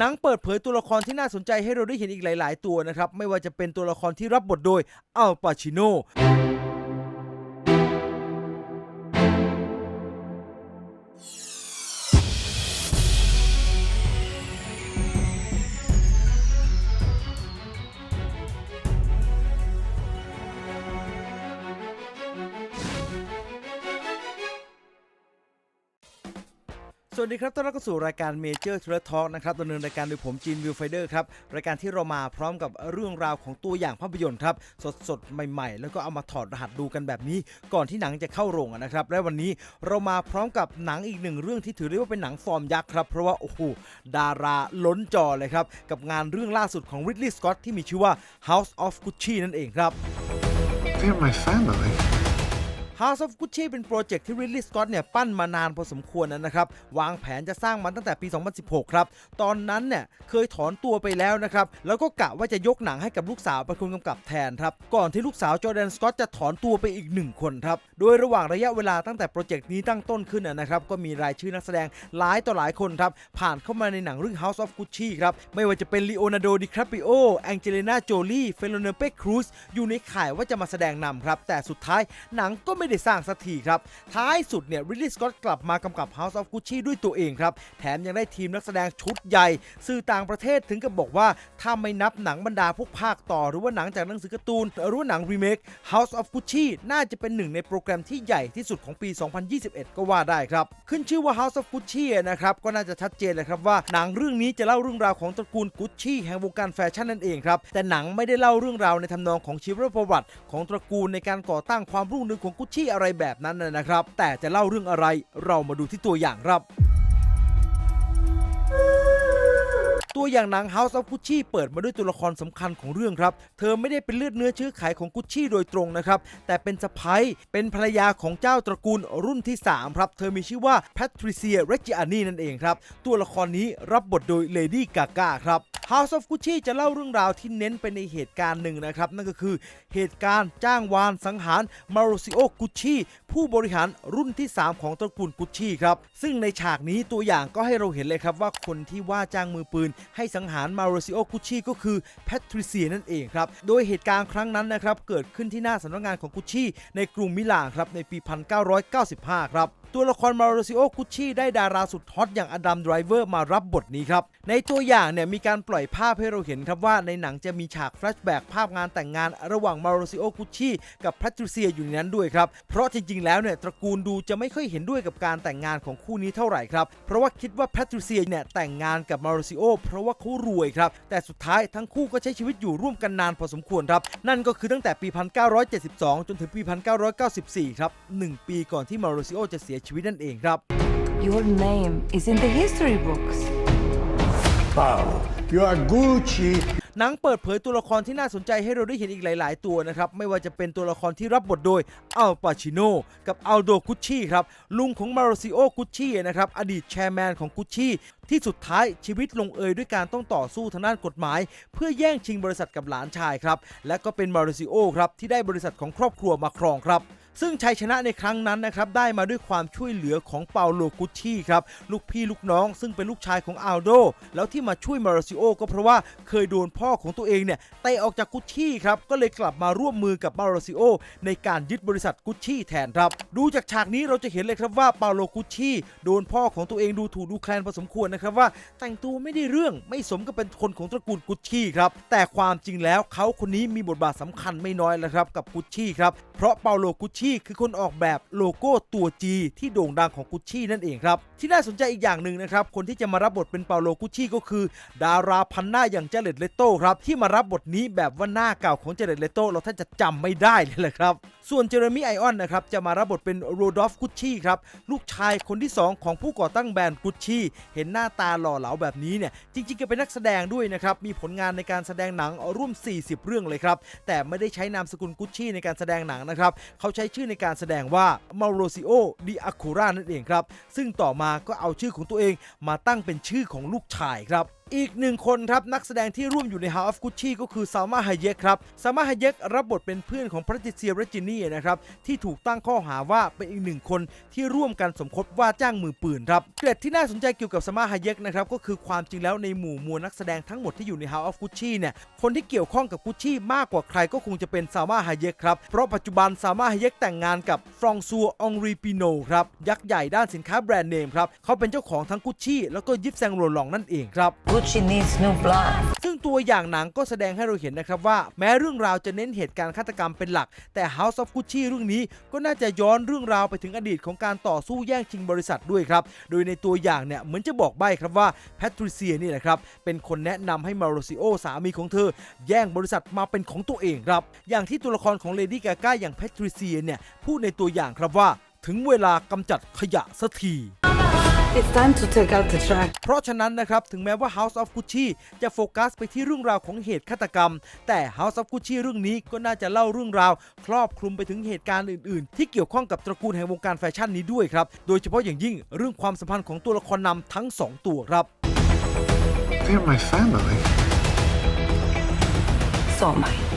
หนังเปิดเผยตัวละครที่น่าสนใจให้เราได้เห็นอีกหลาย ๆ ตัวนะครับ ไม่ว่าจะเป็นตัวละครที่รับบทโดยอัลปาชิโน สวัสดีครับ ต้อนรับเข้าสู่รายการ Major t r a d Talk นะครับดำเนินรายการโดยผมจีนวิวไฟเดอร์ครับ รายการที่เรามาพร้อมกับเรื่องราวของตัวอย่างภาพยนตร์ครับ สดสดใหม่ ๆ แล้วก็เอามาถอดรหัสดูกันแบบนี้ ก่อนที่หนังจะเข้าโรงนะครับ และวันนี้เรามาพร้อมกับหนังอีกหนึ่งเรื่องที่ถือได้ว่าเป็นหนังฟอร์มยักษ์ครับ เพราะว่าโอ้โหดาราล้นจอเลยครับ กับงานเรื่องล่าสุดของ Ridley Scott ที่มีชื่อว่า House of Gucci นั่นเองครับ They're my family. House of Gucci เป็นโปรเจกต์ที่ Ridley Scott เนี่ยปั้นมานานพอสมควรนะครับ วางแผนจะสร้างมันตั้งแต่ปี 2016 ครับ ตอนนั้นเนี่ยเคยถอนตัวไปแล้วนะครับ แล้วก็กะว่าจะยกหนังให้กับลูกสาวเป็นคนกำกับแทนครับ ก่อนที่ลูกสาวจอร์แดนสกอตจะถอนตัวไปอีกหนึ่งคนครับ โดยระหว่างระยะเวลาตั้งแต่โปรเจกต์นี้ตั้งต้นขึ้นนะครับ ก็มีรายชื่อนักแสดงหลายต่อหลายคนครับ ผ่านเข้ามาในหนังเรื่อง House of Gucci ครับ ไม่ว่าจะเป็นลีโอนาร์โดดิคาปิโอแองเจลิน่าโจลีเฟโลเนเป้ครูซอยู่ในข่ายว่าจะมาแสดงนำครับ แต่สุดท้ายหนังก็ไม่ได้สร้างสักทีครับ ท้ายสุดเนี่ยริลลี่สกอตกลับมากำกับ House of Gucci ด้วยตัวเองครับ แถมยังได้ทีมนักแสดงชุดใหญ่ สื่อต่างประเทศถึงกับบอกว่า ถ้าไม่นับหนังบรรดาพวกภาคต่อ หรือว่าหนังจากหนังสือการ์ตูน หรือว่าหนังรีเมค House of Gucci น่าจะเป็นหนึ่งในโปรแกรมที่ใหญ่ที่สุดของปี 2021 ก็ว่าได้ครับ ขึ้นชื่อว่า House of Gucci นะครับก็น่าจะชัดเจนเลยครับว่าหนังเรื่องนี้จะเล่าเรื่องราวของตระกูลกุชชี่แห่งวงการแฟชั่นนั่นเองครับแต่หนังไม่ได้เล่าเรื่องราวในทำนองของชีวประวัติ ของตระกูลในการก่อตั้งความรุ่งเรืองของกุชชี่อะไรแบบนั้นนะครับ แต่จะเล่าเรื่องอะไรเรามาดูที่ตัวอย่างครับ ตัวอย่างหนัง House of Gucci เปิดมาด้วยตัวละครสำคัญของเรื่องครับ เธอไม่ได้เป็นเลือดเนื้อเชื้อไขของกุชชี่โดยตรงนะครับ แต่เป็นสะพ้ยเป็นภรรยาของเจ้าตระกูลรุ่นที่ 3 ครับ เธอมีชื่อว่า Patricia Reggiani นั่นเองครับ ตัวละครนี้รับบทโดย Lady Gaga ครับ House of Gucci จะเล่าเรื่องราวที่เน้นไปในเหตุการณ์หนึ่งนะครับ นั่นก็คือเหตุการณ์จ้างวานสังหาร Mauricio Gucci ผู้บริหารรุ่นที่ 3 ของตระกูลกุชชี่ครับ ซึ่งในฉากนี้ตัวอย่างก็ให้เราเห็นเลยครับว่าคนที่ว่าจ้างมือปืนให้สังหาร Mauricio Gucci ก็คือแพทริเซียนั่นเองครับ โดยเหตุการณ์ครั้งนั้นนะครับ เกิดขึ้นที่หน้าสำนักงานของกุชชี่ในกรุงมิลานครับในปี 1995 ครับ ตัวละครมาริซิโอกุชชี่ได้ดาราสุดฮอตอย่างอดัมไดรเวอร์มารับบทนี้ครับ ในตัวอย่างเนี่ยมีการปล่อยภาพให้เราเห็นครับว่าในหนังจะมีฉากแฟลชแบ็กภาพงานแต่งงานระหว่างมาริซิโอกุชชี่กับแพทริเซียอยู่ในนั้นด้วยครับ เพราะจริงๆ แล้วเนี่ยตระกูลดูจะไม่ค่อยเห็นด้วยกับการแต่งงานของคู่นี้เท่าไหร่ครับ เพราะว่าคิดว่าแพทริเซียเนี่ยแต่งงานกับมาริซิโอเพราะว่าเขารวยครับ แต่สุดท้ายทั้งคู่ก็ใช้ชีวิตอยู่ร่วมกันนานพอสมควรครับ นั่นก็คือตั้งแต่ปี 1972 จนถึงปี 1994 ครับหนึ่งปีก่อนที่มาริซิโอจะเสียชีวิตนั่นเองครับ Your name is in the history books. Paolo, you are Gucci. หนังเปิดเผยตัวละครที่น่าสนใจให้เราได้เห็นอีกหลาย ๆ ตัวนะครับ ไม่ว่าจะเป็นตัวละครที่รับบทโดยอัลปาชิโนกับอัลโดกุชชี่ครับ ลุงของมาริซิโอกุชชี่นะครับ อดีตแชร์แมนของกุชชี่ที่สุดท้ายชีวิตลงเอยด้วยการต้องต่อสู้ทางด้านกฎหมาย เพื่อแย่งชิงบริษัทกับหลานชายครับ และก็เป็นมาริซิโอครับที่ได้บริษัทของครอบครัวมาครองครับ ซึ่งชัยชนะในครั้งนั้นนะครับได้มาด้วยความช่วยเหลือของเปาโลกุชชี่ครับลูกพี่ลูกน้อง ซึ่งเป็นลูกชายของอัลโด แล้วที่มาช่วยมาริซิโอก็เพราะว่าเคยโดนพ่อของตัวเองเนี่ยเตะออกจากกุชชี่ครับก็เลยกลับมาร่วมมือกับมาริซิโอในการยึดบริษัทกุชชี่แทนครับดูจากฉากนี้เราจะเห็นเลยครับว่าเปาโลกุชชี่โดนพ่อของตัวเองดูถูกดูแคลนพอสมควรนะครับว่า แต่งตัวไม่ได้เรื่องไม่สมกับเป็นคนของตระกูลกุชชี่ครับแต่ความจริงแล้วเขาคนนี้มีบทบาทสำคัญไม่น้อยแล้วครับกับกุชชี่ครับเพราะเปาโลกุชชี่คือคนออกแบบโลโก้ตัว G ที่โด่งดังของกุชชี่นั่นเองครับ ที่น่าสนใจอีกอย่างหนึ่งนะครับ คนที่จะมารับบทเป็นเปาโลกุชชี่ก็คือ ดาราพันหน้าอย่างเจเลตเลโต้ครับที่มารับบทนี้แบบว่าหน้าเก่าของเจเลตเลโต้เราแทบจะจำไม่ได้เลยแหละครับ ส่วนเจเรมี่ไอออนนะครับจะมารับบทเป็นโรดอฟกุชชี่ครับลูกชายคนที่ 2 ของผู้ก่อตั้งแบรนด์กุชชี่เห็นหน้าตาหล่อเหลาแบบนี้เนี่ยจริงๆก็เป็นนักแสดงด้วยนะครับมีผลงานในการแสดงหนังร่วม 40 เรื่องเลยครับแต่ไม่ได้ใช้นามสกุลกุชชี่ในการแสดงหนังนะครับเขาใช้ชื่อในการแสดงว่า Mauricio di Acura นั่นเองครับซึ่งต่อมาก็เอาชื่อของตัวเองมาตั้งเป็นชื่อของลูกชายครับ อีกหนึ่งคนครับนักแสดงที่ร่วมอยู่ใน House of Gucci ก็คือซามาฮ a เยกครับซามาฮ a เยกรับบทเป็นเพื่อนของพ a ติเซียเรจินี่นะครับที่ถูกตั้งข้อหาว่าเป็นอีกหนึ่งคนที่ร่วมกันสมคบว่าจ้างมือปืนครับเกร็ดที่น่าสนใจเกี่ยวกับซามาฮ a เยกนะครับก็คือความจริงแล้วในหมู่มวลนักแสดงทั้งหมดที่อยู่ใน House of Gucci เนี่ยคนที่เกี่ยวข้องกับกุชชี่มากกว่าใครก็คงจะเป็นซามาฮ a เยกครับเพราะปัจจุบันซามาฮ a เยกแต่งงานกับฟรองซัวองรีปิโนครับยักษ์ใหญ่ด้านสินค้าแบรนด์เนมครับเขาเป็นเจ้าของทั้งกุชชี่แล้วก็ยิปแซงโรลองนั่นเองครับ Gucci needs new blood. ซึ่งตัวอย่างหนังก็แสดงให้เราเห็นนะครับว่า แม้เรื่องราวจะเน้นเหตุการณ์ฆาตกรรมเป็นหลัก แต่ House of Gucci เรื่องนี้ก็น่าจะย้อนเรื่องราวไปถึงอดีตของการต่อสู้แย่งชิงบริษัทด้วยครับ โดยในตัวอย่างเนี่ยเหมือนจะบอกใบ้ครับว่าแพทริเซียนี่แหละครับ เป็นคนแนะนำให้มาโรซิโอสามีของเธอ แย่งบริษัทมาเป็นของตัวเองครับ อย่างที่ตัวละครของเลดี้กาก้าอย่างแพทริเซียเนี่ยพูดในตัวอย่างครับว่า ถึงเวลากำจัดขยะสักที It's time to take out the trash. เพราะฉะนั้นนะครับ ถึงแม้ว่า House of Gucci จะโฟกัสไปที่เรื่องราวของเหตุฆาตกรรม แต่ House of Gucci เรื่องนี้ก็น่าจะเล่าเรื่องราว ครอบคลุมไปถึงเหตุการณ์อื่น ๆ ที่เกี่ยวข้องกับตระกูลแห่งวงการแฟชั่นนี้ด้วยครับ โดยเฉพาะอย่างยิ่งเรื่องความสัมพันธ์ของตัวละครนำทั้ง 2 ตัวครับ They're my family. So mine.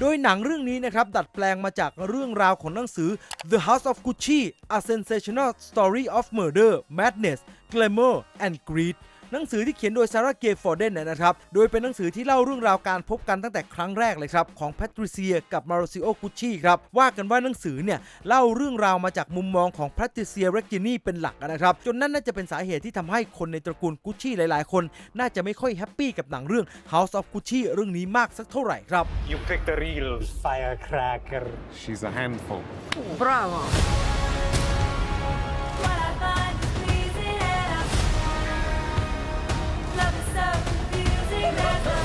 โดยหนังเรื่องนี้นะครับ ดัดแปลงมาจากเรื่องราวของหนังสือ The House of Gucci A Sensational Story of Murder Madness Glamour and Greed หนังสือที่เขียนโดยซาร่าเกฟอร์เดนนะครับ โดยเป็นหนังสือที่เล่าเรื่องราวการพบกันตั้งแต่ครั้งแรกเลยครับ ของแพทริเซียกับมา r ร c ิโอกุชชี่ครับ ว่ากันว่าหนังสือเนี่ยเล่าเรื่องราวมาจากมุมมองของแพทริเซียเรกินีเป็นหลักนะครับ จนนั่นน่าจะเป็นสาเหตุที่ทำให้คนในตระกูลกุชชี่หลาย ๆ คน น่าจะไม่ค่อยแฮปปี้กับหนังเรื่อง House of Gucci เรื่องนี้มากสักเท่าไหร่ครับ You picked a real firecracker. She's a handful. Bravo. Amen.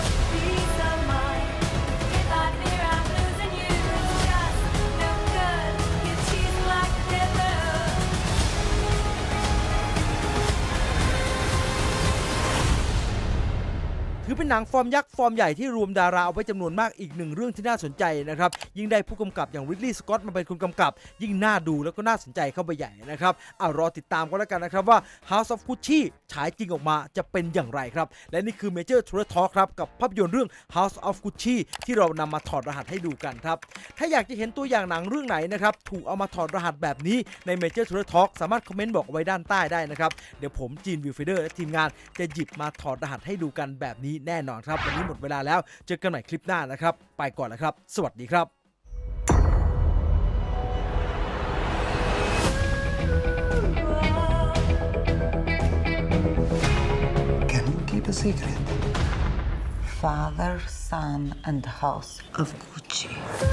ถือเป็นหนังฟอร์มยักษ์ฟอร์มใหญ่ที่รวมดาราเอาไว้จำนวนมากอีกหนึ่งเรื่องที่น่าสนใจนะครับ ยิ่งได้ผู้กำกับอย่างริดลีย์สกอตมาเป็นคนกำกับ ยิ่งน่าดูแล้วก็น่าสนใจเข้าไปใหญ่นะครับเอารอติดตามก็แล้วกันนะครับว่า House of Gucci ฉายจริงออกมาจะเป็นอย่างไรครับ และนี่คือ Major t o u r Talk ครับกับภาพยนตร์เรื่อง House of Gucci ที่เรานำมาถอดรหัสให้ดูกันครับ ถ้าอยากจะเห็นตัวอย่างหนังเรื่องไหนนะครับถูกเอามาถอดรหัสแบบนี้ใน Major t o u r Talk สามารถคอมเมนต์บอกไว้ด้านใต้ได้นะครับเดี๋ยวผมจีนวิวเฟเดอร์และทีมงานจะหยิบมาถอดรหัสให้ดูกันแบบนี้แน่นอนครับ วันนี้หมดเวลาแล้ว เจอกันใหม่คลิปหน้านะครับ ไปก่อนแล้วครับ สวัสดีครับ Can you keep a secret? Father, son, and house of Gucci.